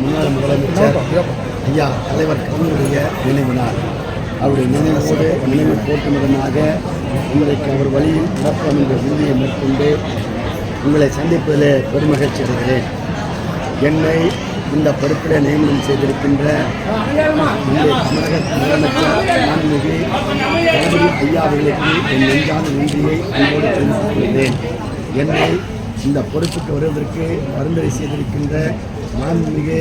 முன்னாள் முதலமைச்சர் ஐயா தலைவர் கலைஞருடைய நினைவு நாள். அவருடைய நினைவோடு நினைவு போட்டுமிடமாக உங்களுக்கு அவர் வழியில் நடப்போம் என்ற உறுதியை மேற்கொண்டு உங்களை சந்திப்பதில் பெருமகிழ்ச்சி அடைகிறேன். என்னை இந்த பொறுப்பில் நியமனம் செய்திருக்கின்ற தமிழக முதலமைச்சர் மாண்புமிகு ஐயா அவர்களுக்கு என் நெஞ்சான நன்றியை அன்போடு தெரிவித்துக் கொள்கிறேன். என்னை இந்த பொறுப்புக்கு வருவதற்கு பரிந்துரை செய்திருக்கின்ற மாண்புமிகு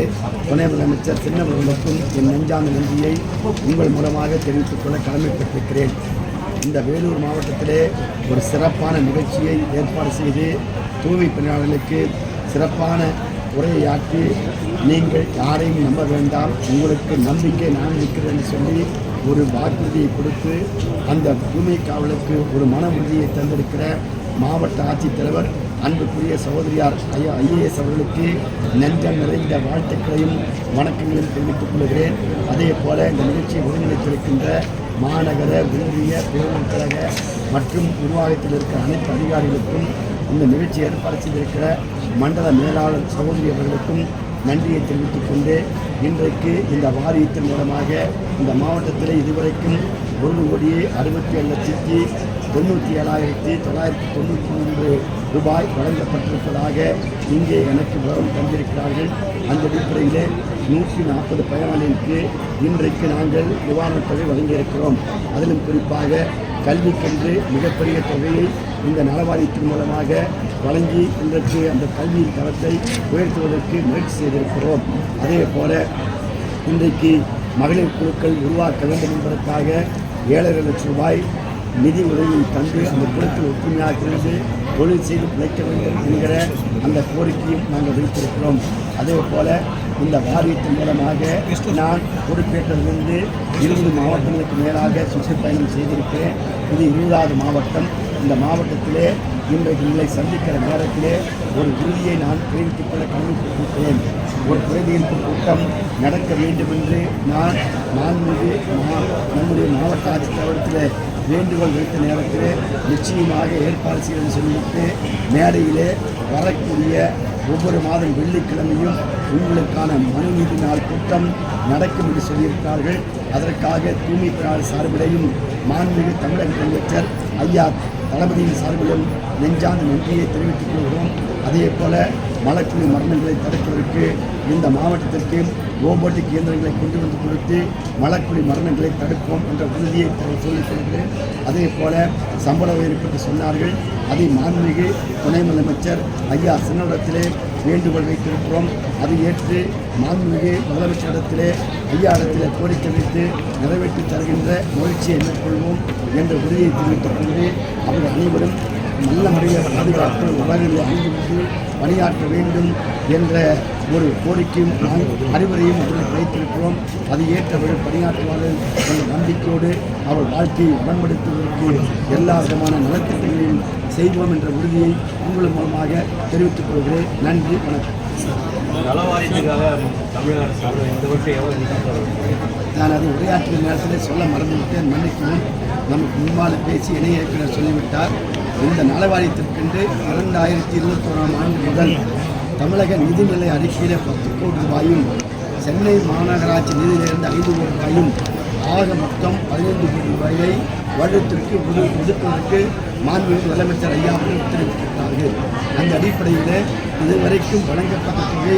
துணை முதலமைச்சர் சின்னவர்களுக்கும் என் நெஞ்சான நன்றியை உங்கள் மூலமாக தெரிவித்துக் கொள்ள கடமைப்பட்டிருக்கிறேன். இந்த வேலூர் மாவட்டத்திலே ஒரு சிறப்பான நிகழ்ச்சியை ஏற்பாடு செய்து தூய்மை பணியாளர்களுக்கு சிறப்பான உரையாற்றி நீங்கள் யாரையும் நம்ப வேண்டாம் உங்களுக்கு நம்பிக்கை நான் இருக்கிறேன் சொல்லி ஒரு வாக்குறுதியை கொடுத்து அந்த தூய்மை காவலுக்கு ஒரு மன உறுதியை தந்திருக்கிற மாவட்ட ஆட்சித்தலைவர் அன்புக்குரிய சகோதரியார் ஐயா ஐஏஎஸ் அவர்களுக்கு நெஞ்சம் நிறைந்த வாழ்த்துக்களையும் வணக்கங்களையும் தெரிவித்துக் கொள்கிறேன். அதே போல இந்த நிகழ்ச்சியை ஒருங்கிணைத்திருக்கின்ற மாநகர ஒன்றிய பேரூர் கழக மற்றும் நிர்வாகத்தில் இருக்கிற அனைத்து அதிகாரிகளுக்கும் இந்த நிகழ்ச்சி ஏற்பாடு செய்திருக்கிற மண்டல மேலாளர் சகோதரி அவர்களுக்கும் நன்றியை தெரிவித்துக் கொண்டு இன்றைக்கு இந்த வாரியத்தின் மூலமாக இந்த மாவட்டத்தில் இதுவரைக்கும் ஒரு கோடியே அறுபத்தி ஏழு லட்சத்தி தொண்ணூற்றி ஏழாயிரத்தி தொள்ளாயிரத்தி தொண்ணூற்றி மூன்று ரூபாய் வழங்கப்பட்டிருப்பதாக இங்கே எனக்கு விவரம் தந்திருக்கிறார்கள். அந்த அடிப்படையிலே நூற்றி நாற்பது பயனாளிகளுக்கு இன்றைக்கு நாங்கள் நிவாரணத் தொகை வழங்கியிருக்கிறோம். அதிலும் குறிப்பாக கல்விக்கென்று மிகப்பெரிய தொகையை இந்த நலவாரியத்தின் மூலமாக வழங்கி இன்றைக்கு அந்த கல்வியின் தரத்தை உயர்த்துவதற்கு முயற்சி செய்திருக்கிறோம். அதே போல இன்றைக்கு மகளிர் குழுக்கள் உருவாக்க வேண்டும் என்பதற்காக ஏழரை லட்சம் ரூபாய் நிதி உதவியை தந்து அந்த குளத்தில் ஒற்றுமையாக இருந்து தொழில் செய்து பிழைக்க வேண்டும் என்கிற அந்த கோரிக்கையும் நாங்கள் வைத்திருக்கிறோம் அதே போல இந்த வாரியத்தின் மூலமாக நான் பொறுப்பேற்றதிலிருந்து இருபது மாவட்டங்களுக்கு மேலாக சுற்றுப்பயணம் செய்திருக்கிறேன். இது இருபதாவது மாவட்டம். இந்த மாவட்டத்திலே இன்றைக்கு உங்களை சந்திக்கிற நேரத்திலே ஒரு உறுதியை நான் தெரிவித்துக் கொள்ள கண்டுபிடித்திருக்கிறேன் ஒரு குறைதீர்ப்பு கூட்டம் நடக்க வேண்டும் என்று நான் நான் மீது நம்முடைய மாவட்ட ஆட்சித்தலைவரத்தில் வேண்டுகோள் வைத்த நேரத்தில் நிச்சயமாக ஏற்பாடு செய்யணும்னு சொல்லிவிட்டு மேடையிலே வரக்கூடிய ஒவ்வொரு மாதம் வெள்ளிக்கிழமையும் உங்களுக்கான மனுநீதி நாள் கூட்டம் நடக்கும் என்று சொல்லியிருக்கிறார்கள். அதற்காக தூய்மை பணியாளர் சார்பிலையும் மாண்புமிகு தமிழக முதலமைச்சர் ஐயா தளபதியின் சார்பிலும் நெஞ்சாந்த நன்றியை தெரிவித்துக் கொள்கிறோம். அதே போல் மலக்குழி மரணங்களை தடுப்பதற்கு இந்த மாவட்டத்திற்கு ரோபோட்டிக் இயந்திரங்களை கொண்டு வந்து கொடுத்து மலக்குழி மரணங்களை தடுப்போம் என்ற உறுதியை த- அதே போல சம்பள உயர்வு பற்றி சொன்னார்கள். அதை மாண்புமிகு துணை முதலமைச்சர் ஐயா சின்னடத்திலே வேண்டுகோள் வைத்திருக்கிறோம். அதை ஏற்று மாண்புமிகு முதலமைச்சரிடத்திலே ஐயா இடத்திலே கோரிக்கை வைத்து நிறைவேற்றி தருகின்ற முயற்சியை மேற்கொள்வோம் என்ற உறுதியை தெரிவித்துக் கொண்டு அவர்கள் அனைவரும் நல்ல முறையில் பாதுகாப்பு உலகில் அணிந்து பணியாற்ற வேண்டும் என்ற ஒரு கோரிக்கையும் அறிவுரையும் வைத்திருக்கிறோம். அதை ஏற்றவர்கள் பணியாற்றுவார்கள் என்ற நம்பிக்கையோடு அவர் வாழ்க்கையை வளம்படுத்துவதற்கு எல்லா விதமான நலத்திட்டங்களையும் செய்வோம் என்ற உறுதியை உங்கள் மூலமாக தெரிவித்துக் கொள்கிறேன். நன்றி வணக்கம். நலவாரியத்துக்காக தமிழக அரசு சார்பில் இந்த வருஷம் எவ்வளோ நிதி செலவழிக்கிறீங்க? நான் அதை உரையாற்றிய நேரத்தில் சொல்ல மறந்துவிட்டேன். மன்னிக்கவும். நமக்கு முன்பால் பேசி இணைய இயக்குனர் சொல்லிவிட்டார். இந்த நலவாரியத்திற்கென்று இரண்டாயிரத்தி இருபத்தோராம் ஆண்டு முதல் தமிழக நிதிநிலை அறிக்கையில் பத்து கோடி ரூபாயும் சென்னை மாநகராட்சி நிதியிலிருந்து ஐந்து கோடி ரூபாயும் ஆக மொத்தம் பதினைந்து கோடி ரூபாயை வருடத்திற்கு ஒது ஒதுக்குவதற்கு மாண்புமிகு முதலமைச்சர் ஐயா அவர்கள் உத்தரவிட்டிருக்கிறார்கள். அந்த அடிப்படையில் இதுவரைக்கும் வழங்கப்பட்ட தொகை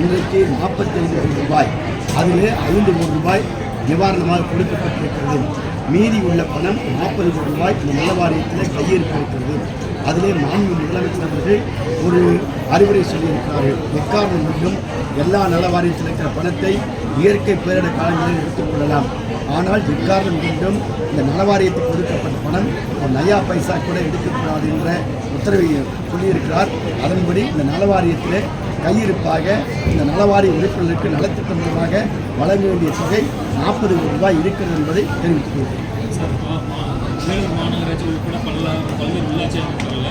இன்றைக்கு நாற்பத்தைந்து கோடி ரூபாய். அதில் ஐந்து கோடி ரூபாய் நிவாரணமாக கொடுக்கப்பட்டிருக்கிறது. மீதி உள்ள பணம் நாற்பது கோடி ரூபாய் இந்த நல வாரியத்தில் கையிருப்பு அதிலே மாநில முதலமைச்சர் அவர்கள் ஒரு அறிவுரை சொல்லியிருக்கிறார்கள் எக்காரணம் மட்டும் எல்லா நல வாரியத்தில் இருக்கிற பணத்தை இயற்கை பேரிட காலங்களில் எடுத்துக்கொள்ளலாம் ஆனால் எக்காரணம் கொண்டும் இந்த நல வாரியத்துக்கு ஒதுக்கப்பட்ட பணம் ஒரு நயா பைசா கூட எடுக்கக்கூடாது என்ற உத்தரவை சொல்லியிருக்கிறார். அதன்படி இந்த நல வாரியத்தில் கையிருப்பாக இந்த நலவாரி உறுப்பினர்களுக்கு நலத்திட்டம் மூலமாக வழங்க வேண்டிய தொகை நாற்பது கோடி ரூபாய் இருக்கிறது என்பதை தெரிவித்துக் கொள்கிறேன். வேலூர் மாநகராட்சி உட்பட பல பல்வேறு உள்ளாட்சி அமைப்புகளில்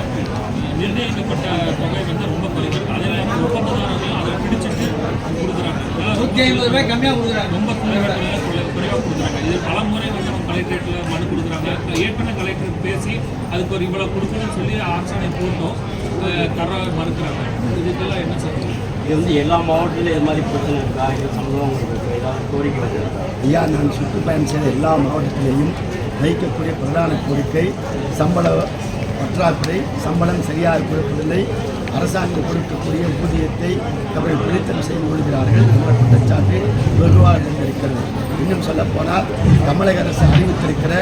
நிர்ணயிக்கப்பட்ட தொகை வந்து ரொம்ப குறைவு. அதில் ஒப்பந்ததாரர்கள் அதை பிடிச்சிட்டு கொடுக்குறாங்க. கம்மியாக கொடுக்குறாங்க. ரொம்ப குறைவாக குறைவாக கொடுக்குறாங்க. இது பல முறை வந்து நம்ம கலெக்டரேட்டில் மனு கொடுக்குறாங்க. ஏற்கனவே கலெக்டர் பேசி அதுக்கு ஒரு இவ்வளோ கொடுக்கணும்னு சொல்லி அரசாணை போட்டோம். தர மறுக்கிறாங்க. இதுக்கெல்லாம் என்ன சொல்லுங்கள் இது வந்து எல்லா மாவட்டத்திலும் இது மாதிரி பிரச்சனை இருக்கா? இது சம்பளம் உங்களுக்கு ஏதாவது கோரிக்கை வச்சிருக்கா ஐயா நான் சுற்றுப்பயணம் செய்த எல்லா மாவட்டத்திலேயும் வைக்கக்கூடிய பிரதான கோரிக்கை சம்பள பற்றாக்குறை சம்பளம் சரியாக கொடுப்பதில்லை அரசாங்கம் கொடுக்கக்கூடிய ஊதியத்தை அவர்கள் பிடித்தம் செய்து கொள்கிறார்கள் என்ற குற்றச்சாட்டு வெகுவாக இருக்கிறது இன்னும் சொல்லப்போனால் தமிழக அரசு அறிவித்திருக்கிற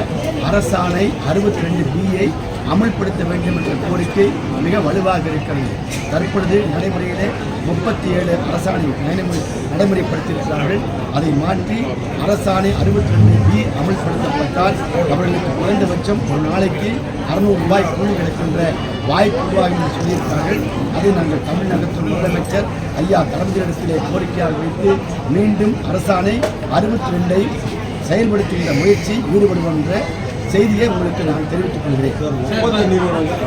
அரசாணை அறுபத்தி ரெண்டு பியை அமல்படுத்த வேண்டும் என்ற கோரிக்கை மிக வலுவாக இருக்கிறது. தற்பொழுது நடைமுறையிலே முப்பத்தி ஏழு அரசாணை நடைமுறை நடைமுறைப்படுத்தியிருக்கிறார்கள். அதை மாற்றி அரசாணை அறுபத்தி ரெண்டு பி அமல்படுத்தப்பட்டால் அவர்களுக்கு குறைந்தபட்சம் ஒரு நாளைக்கு அறுநூறு ரூபாய் கூலி கிடைக்கின்ற வாய்ப்பு உருவாகும் சொல்லியிருக்கிறார்கள். அதை நாங்கள் தமிழகத்தின் முதலமைச்சர் ஐயா தலைமையிடத்திலே கோரிக்கையாக வைத்து மீண்டும் அரசாணை அறுபத்தி ரெண்டை செயல்படுத்துகின்ற முயற்சி ஈடுபடுவோம் என்ற செய்தியை உங்களுக்கு நான் தெரிவித்துக் கொள்கிறேன் ஒப்பந்த நிறுவனங்கள்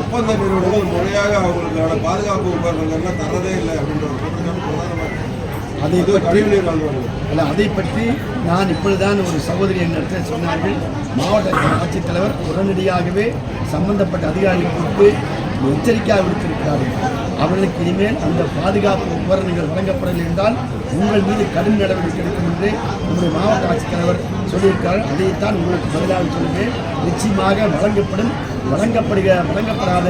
ஒப்பந்த நிறுவனங்கள் முறையாக அவங்களுக்கான பாதுகாப்பு உபகரணங்கள்லாம் தரதே இல்லை அப்படின்ற ஒரு. அதை பற்றி அதை பற்றி நான் இப்பொழுதுதான் ஒரு சகோதரி என்னிடத்தில் சொன்னார்கள். மாவட்ட ஆட்சித்தலைவர் உடனடியாகவே சம்பந்தப்பட்ட அதிகாரிகளுக்கு கூப்பிட்டு எச்சரிக்கையாக விடுத்திருக்கிறார்கள். அவர்களுக்கு இனிமேல் அந்த பாதுகாப்பு உபகரணங்கள் வழங்கப்படவில்லை என்றால் உங்கள் மீது கடும் நடவடிக்கை எடுக்கும் என்று நம்முடைய மாவட்ட ஆட்சித்தலைவர் சொல்லியிருக்கிறார். அதைத்தான் உங்களுக்கு பதிலாக சொல்கிறேன் நிச்சயமாக வழங்கப்படும் வழங்கப்படுகிற வழங்கப்படாத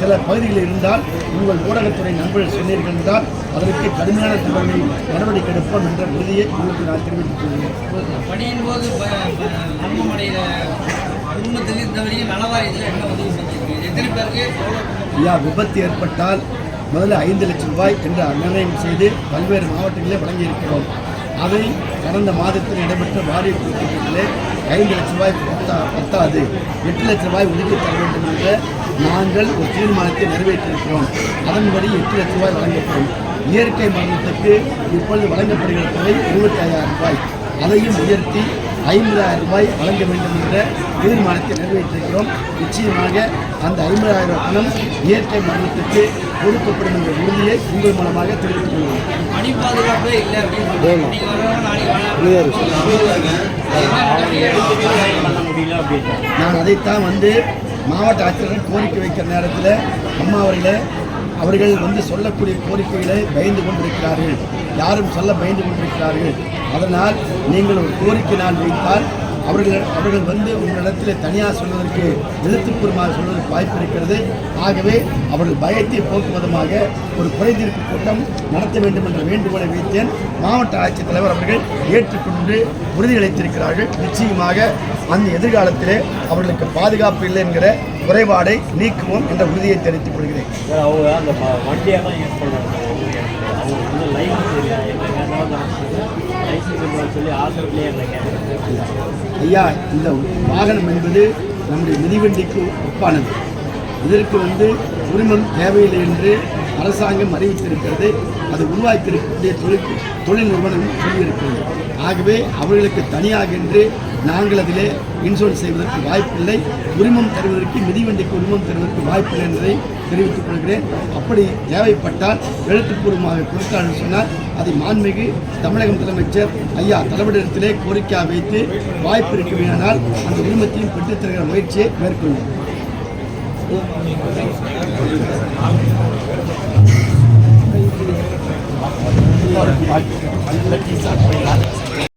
சில பகுதிகளில் இருந்தால் உங்கள் ஊடகத்துறை நண்பர்கள் சொன்னீர்கள் என்றால் அதற்கு கடுமையான தண்டனை நடவடிக்கை எடுப்போம் என்ற உறுதியை உங்களுக்கு நான் தெரிவித்துக் கொள்கிறேன். பணியின் போது மர்மம் அடைகிற குடும்பத்தில் இந்த வரைக்கும் நலவாரியத்தில் என்ன உதவி செஞ்சிருக்கு எத்தனை பேருக்கு? எவ்வளோ ஐயா விபத்து ஏற்பட்டால் முதல்ல ஐந்து லட்சம் ரூபாய் என்று நிர்ணயம் செய்து பல்வேறு மாவட்டங்களிலே வழங்கியிருக்கிறோம். அதை கடந்த மாதத்தில் நடைபெற்ற வாரிய கூட்டத்திலே ஐந்து லட்சம் ரூபாய் பத்தா பத்தாது. எட்டு லட்சம் ரூபாய் ஒதுக்கி தர வேண்டும் என்ற நாங்கள் ஒரு தீர்மானத்தை நிறைவேற்றியிருக்கிறோம் அதன்படி எட்டு லட்சம் ரூபாய் வழங்கப்படும். இயற்கை மரணத்துக்கு இப்பொழுது வழங்கப்படுகிற தொகை இருபத்தி ஐயாயிரம் ரூபாய். அதையும் உயர்த்தி ஐம்பதாயிரம் ரூபாய் வழங்க வேண்டும் என்ற தீர்மானத்தை நிறைவேற்றிருக்கிறோம். நிச்சயமாக அந்த ஐம்பதாயிரம் பணம் இயற்கை மரணத்துக்கு கொடுக்கப்படும் என்ற உறுதியை உங்கள் மூலமாக தெரிவித்துக் கொள்கிறேன் பணி பாதுகாப்பே இல்லை அப்படின்னு நான் அதைத்தான் வந்து மாவட்ட ஆட்சியர்கள் கோரிக்கை வைக்கிற நேரத்தில் அம்மா அவர்களே அவர்கள் வந்து சொல்லக்கூடிய கோரிக்கைகளை பயந்து கொண்டிருக்கிறார்கள். யாரும் சொல்ல பயந்து கொண்டிருக்கிறார்கள். அதனால் நீங்கள் ஒரு கோரிக்கை நான் வைத்தால் அவர்கள் அவர்கள் வந்து உங்களிடத்தில் தனியாக சொல்வதற்கு எழுத்துப்பூர்வமாக சொல்வதற்கு வாய்ப்பு இருக்கிறது. ஆகவே அவர்கள் பயத்தை போக்கும் விதமாக ஒரு குறைதீர்ப்பு கூட்டம் நடத்த வேண்டும் என்ற வேண்டுகோளை வைத்தேன். மாவட்ட ஆட்சித்தலைவர் அவர்கள் ஏற்றுக்கொண்டு உறுதியளித்திருக்கிறார்கள். நிச்சயமாக அந்த எதிர்காலத்திலே அவர்களுக்கு பாதுகாப்பு இல்லை என்கிற குறைபாடை நீக்குவோம் என்ற உறுதியை தெரிவித்துக் கொள்கிறேன். அவங்க அந்த வண்டியெல்லாம் யூஸ் பண்ணுறாங்க அவங்க வந்து லைசன்ஸ் இல்லை என்ன கேட்டாலும் லைசன்ஸ் சொல்லி ஐயா இந்த வாகனம் என்பது நம்முடைய மிதிவண்டிக்கு ஒப்பானது. இதற்கு வந்து உரிமம் தேவையில்லை என்று அரசாங்கம் அறிவித்திருக்கிறது. அது உருவாக்கியிருக்கக்கூடிய தொழில் தொழில் நிறுவனம் சொல்லியிருக்கிறது. ஆகவே அவர்களுக்கு தனியாக என்று நாங்கள் அதிலே இன்சூரன்ஸ் செய்வதற்கு வாய்ப்பில்லை உரிமம் தருவதற்கு மிதிவண்டிக்கு உரிமம் தருவதற்கு வாய்ப்பில்லை என்பதை தெரிவித்துக் கொள்கிறேன். அப்படி தேவைப்பட்டால் எழுத்துப்பூர்வமாக கொடுத்தால் சொன்னால் அதை மாண்புமிகு தமிழக முதலமைச்சர் ஐயா தலைவரிடத்திலே கோரிக்கையாக வைத்து வாய்ப்பு இருக்குமேயானால் அந்த உரிமத்தையும் பெற்றுத் முயற்சியை மேற்கொள்ளும் Ich habe mich nicht mehr gemacht. Ich habe mich nicht mehr gemacht.